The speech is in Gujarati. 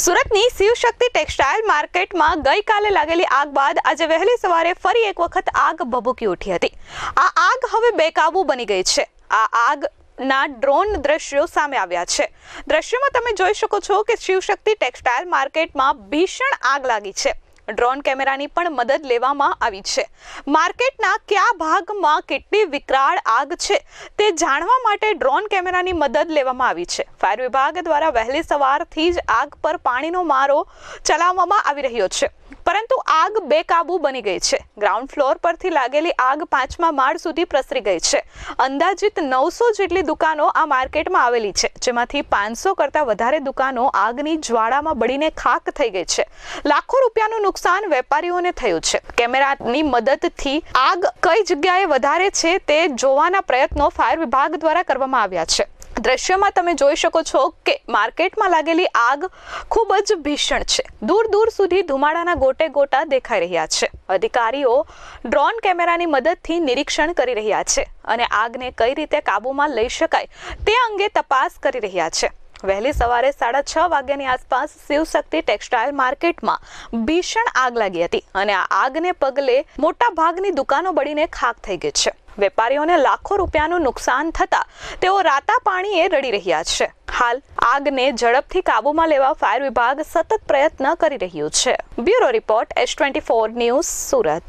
સુરતની શિવશક્તિ ટેક્સટાઇલ માર્કેટમાં ગઈકાલે લાગેલી આગ બાદ આજે વહેલી સવારે ફરી એક વખત આગ ભભૂકી ઉઠી હતી. આ આગ હવે બેકાબુ બની ગઈ છે. આ આગ ના ડ્રોન દ્રશ્યો સામે આવ્યા છે. દ્રશ્યોમાં તમે જોઈ શકો છો કે શિવશક્તિ ટેક્સટાઇલ માર્કેટમાં ભીષણ આગ લાગી છે. ડ્રોન કેમેરાની પણ મદદ લેવામાં આવી છે. માર્કેટના કયા ભાગમાં કેટલી વિકરાળ આગ છે તે જાણવા માટે ડ્રોન કેમેરાની મદદ લેવામાં આવી છે. ફાયર વિભાગ દ્વારા વહેલી સવારથી જ આગ પર પાણીનો મારો ચલાવવામાં આવી રહ્યો છે. પરંતુ આગ બેકાબુ બની ગઈ છે. ગ્રાઉન્ડ ફ્લોર પરથી લાગેલી આગ પાંચમા માળ સુધી પ્રસરી ગઈ છે. અંદાજિત નવસો જેટલી દુકાનો આ માર્કેટમાં આવેલી છે, જેમાંથી પાંચસો કરતાં વધારે દુકાનો આગની જ્વાળામાં બળીને ખાક થઈ ગઈ છે. લાખો રૂપિયાનું નુકસાન વેપારીઓને થયું છે. કેમેરાની મદદથી આગ કઈ જગ્યાએ વધારે છે તે જોવાના પ્રયત્નો ફાયર વિભાગ દ્વારા કરવામાં આવ્યા છે. દ્રશ્યમાં તમે જોઈ શકો છો કે માર્કેટમાં લાગેલી આગ ખૂબ જ ભીષણ છે. દૂર દૂર સુધી ધુમાડાના ગોટે ગોટા દેખાઈ રહ્યા છે. અધિકારીઓ ડ્રોન કેમેરાની મદદથી નિરીક્ષણ કરી રહ્યા છે અને આગને કઈ રીતે કાબૂમાં લઈ શકાય તે અંગે તપાસ કરી રહ્યા છે. વહેલી સવારે સાડા છ વાગ્યાની આસપાસ શિવશક્તિ ટેક્સટાઇલ માર્કેટમાં ભીષણ આગ લાગી હતી અને આ આગને પગલે મોટા ભાગની દુકાનો બળીને ખાક થઈ ગઈ છે. વેપારીઓને લાખો રૂપિયાનું નુકસાન થતા તેઓ રાતા પાણીએ રડી રહ્યા છે. હાલ આગને ઝડપથી કાબૂમાં લેવા ફાયર વિભાગ સતત પ્રયત્ન કરી રહ્યું છે. Bureau report S twenty four news Surat.